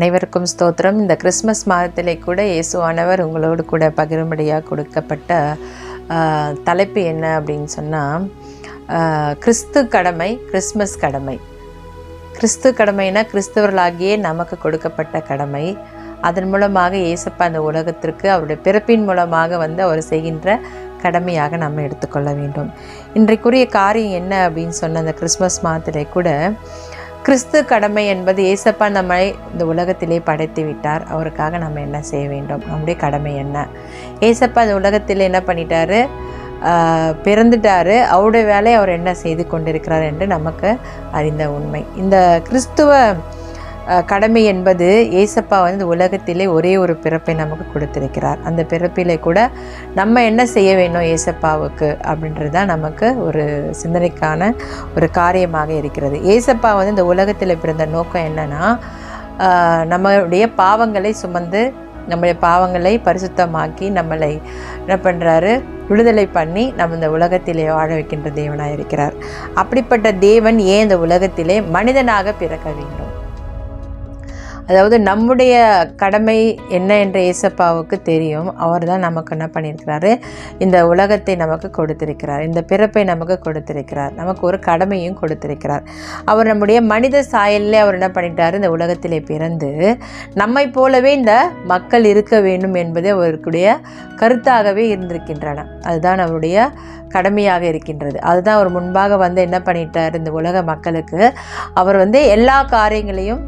அனைவருக்கும் ஸ்தோத்திரம். இந்த கிறிஸ்மஸ் மாதத்திலே கூட இயேசுவானவர் உங்களோடு கூட பகிரும்படியாக கொடுக்கப்பட்ட தலைப்பு என்ன அப்படின்னு சொன்னால் கிறிஸ்து கடமை கிறிஸ்மஸ் கடமை. கிறிஸ்து கடமைனா கிறிஸ்தவர்களாகியே நமக்கு கொடுக்கப்பட்ட கடமை. அதன் மூலமாக இயேசப்பா அந்த உலகத்திற்கு அவருடைய பிறப்பின் மூலமாக வந்து அவர் செய்கின்ற கடமையாக நம்ம எடுத்துக்கொள்ள வேண்டும். இன்றைக்குரிய காரியம் என்ன அப்படின்னு சொன்ன அந்த கிறிஸ்மஸ் மாதத்திலே கூட கிறிஸ்து கடமை என்பது ஏசப்பா நம்மை இந்த உலகத்திலே படைத்து விட்டார். அவருக்காக நம்ம என்ன செய்ய வேண்டும்? நம்முடைய கடமை என்ன? ஏசப்பா இந்த உலகத்தில் என்ன பண்ணிட்டாரு? பிறந்துட்டாரு. அவருடைய வேலையை அவர் என்ன செய்து கொண்டிருக்கிறார் என்று நமக்கு அறிந்த உண்மை. இந்த கிறிஸ்துவ கடமை என்பது ஏசப்பா வந்து இந்த உலகத்திலே ஒரே ஒரு பிறப்பை நமக்கு கொடுத்திருக்கிறார். அந்த பிறப்பிலே கூட நம்ம என்ன செய்ய வேணும் ஏசப்பாவுக்கு அப்படின்றது தான் நமக்கு ஒரு சிந்தனைக்கான ஒரு காரியமாக இருக்கிறது. ஏசப்பா வந்து இந்த உலகத்தில் பிறந்த நோக்கம் என்னென்னா நம்மளுடைய பாவங்களை சுமந்து நம்முடைய பாவங்களை பரிசுத்தமாக்கி நம்மளை என்ன பண்ணுறாரு விடுதலை பண்ணி நம்ம இந்த உலகத்திலே வாழ வைக்கின்ற தேவனாக இருக்கிறார் அப்படிப்பட்ட தேவன் ஏன் இந்த உலகத்திலே மனிதனாக பிறக்க வேண்டும்? அதாவது நம்முடைய கடமை என்ன என்ற ஏசப்பாவுக்கு தெரியும். அவர் தான் நமக்கு என்ன பண்ணியிருக்கிறாரு? இந்த உலகத்தை நமக்கு கொடுத்திருக்கிறார். இந்த பிறப்பை நமக்கு கொடுத்திருக்கிறார். நமக்கு ஒரு கடமையும் கொடுத்திருக்கிறார். அவர் நம்முடைய மனித சாயலில் அவர் என்ன பண்ணிட்டாரு? இந்த உலகத்திலே பிறந்து நம்மை போலவே இந்த மக்கள் இருக்க வேண்டும் என்பதே அவருக்குடைய கருத்தாகவே இருந்திருக்கின்றன. அதுதான் அவருடைய கடமையாக இருக்கின்றது. அதுதான் அவர் முன்பாக வந்து என்ன பண்ணிட்டார்? இந்த உலக மக்களுக்கு. அவர் வந்து எல்லா காரியங்களையும்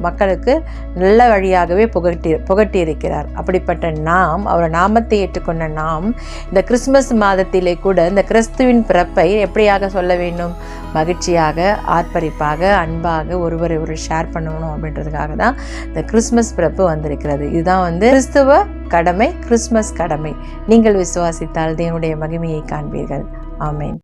மக்களுக்கு நல்ல வழியாகவே புகட்டி புகட்டி இருக்கிறார் அப்படிப்பட்ட நாம் அவர் நாமத்தை ஏற்றுக்கொண்ட நாம் இந்த கிறிஸ்மஸ் மாதத்திலே கூட இந்த கிறிஸ்துவின் பிறப்பை எப்படியாக சொல்ல வேண்டும்? மகிழ்ச்சியாக ஆர்ப்பரிப்பாக அன்பாக ஒருவரை ஒரு ஷேர் பண்ணணும் அப்படின்றதுக்காக தான் இந்த கிறிஸ்மஸ் பிறப்பு வந்திருக்கிறது. இதுதான் வந்து கிறிஸ்துவ கடமை கிறிஸ்மஸ் கடமை. நீங்கள் விசுவாசித்தால் தேவனுடைய மகிமையை காண்பீர்கள். ஆமேன்.